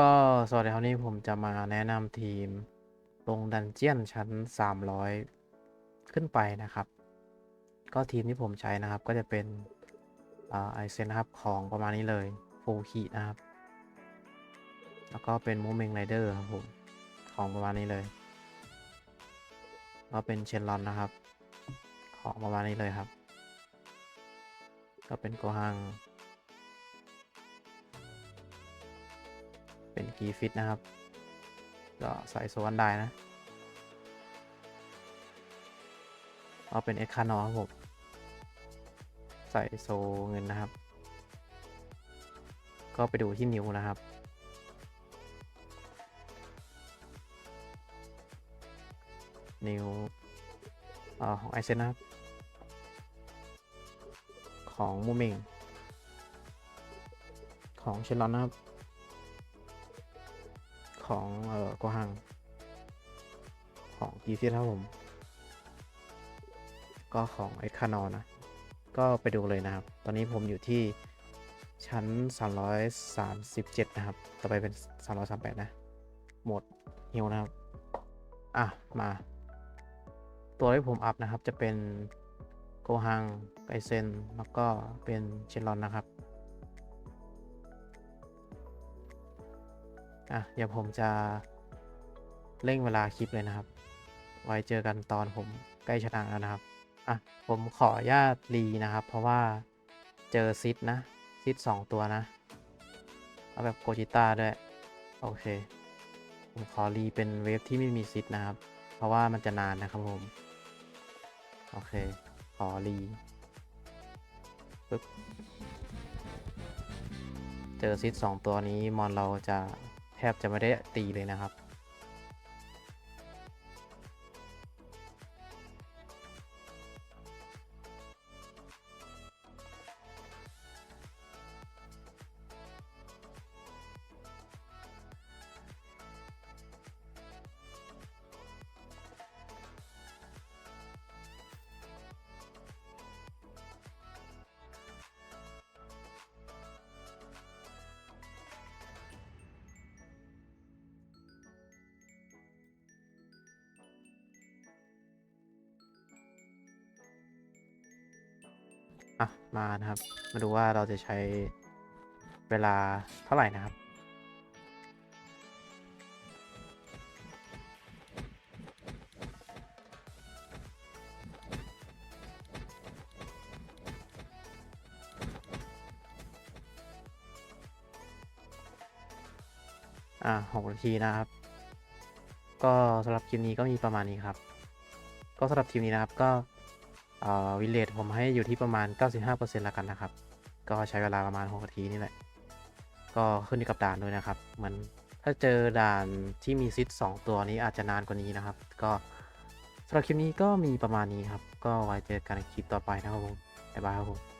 ก็สวัสดีครับวันนี้ผมจะมาแนะนำทีม ลงดันเจียนชั้น 300 ขึ้นไปนะครับ ก็ทีมที่ผมใช้นะครับก็จะเป็นไอเซนนะครับของประมาณนี้เลยโฟคินะครับ แล้วก็เป็นมูเมงไรเดอร์ครับผมของประมาณนี้เลย ก็เป็นเชนลอนนะครับ ของประมาณนี้เลยครับ ก็เป็นโกฮัง เป็นกีฟิตนะครับ ก็ใส่โซวันได้นะ เอาเป็นเอ็กคานอครับผมใส่โซเงินนะครับ ก็ไปดูที่นิ้วนะครับนิ้วอของไอเซนนะครับ ของมูเมงของเชลลอนนะครับ ของเอ่อกวางของกีฟิตครับผม ก็ของไอคานอนนะ ก็ไปดูเลยนะครับ ตอนนี้ผมอยู่ที่ชั้น 337 นะครับ ต่อไปเป็น 338 นะ หมดฮิวนะครับ อะ มา ตัวที่ผมอัพนะครับจะเป็นโกฮังไกเซน แล้วก็เป็นเชนลอนนะครับ อะเดี๋ยวผมจะเร่งเวลาคลิปเลยนะครับ ไว้เจอกันตอนผมใกล้ชนะแล้วนะครับ อะ ผมขออนุญาตรีนะครับ เพราะว่าเจอซิดนะ ซิดสองตัวนะ เอาแบบโกจิต้าด้วย โอเค ผมขอรีเป็นเวฟที่ไม่มีซิดนะครับ เพราะว่ามันจะนานนะครับผม โอเค ขอรีปึ๊บ เจอซิดสองตัวนี้มอนเราจะ บจะไม่ได้ตีเลยนะครับ อะ มานะครับ มาดูว่าเราจะใช้เวลาเท่าไหร่นะครับ อ่าหกนาทีนะครับ ก็สำหรับคลิปนี้ก็มีประมาณนี้ครับ ก็สำหรับทีมนี้นะครับก็ วิเลตผมให้อยู่ที่ประมาณ 95%แล้วกันนะครับ ก็ใช้เวลาประมาณ 6 นาทีนี่แหละ ก็ขึ้นอยู่กับด่านด้วยนะครับ เหมือนถ้าเจอด่านที่มีซิด2ตัวนี้อาจจะนานกว่านี้นะครับ ก็สำหรับคลิปนี้ก็มีประมาณนี้ครับ ก็ไว้เจอกันในคลิปต่อไปนะครับผมบ๊ายบายครับผม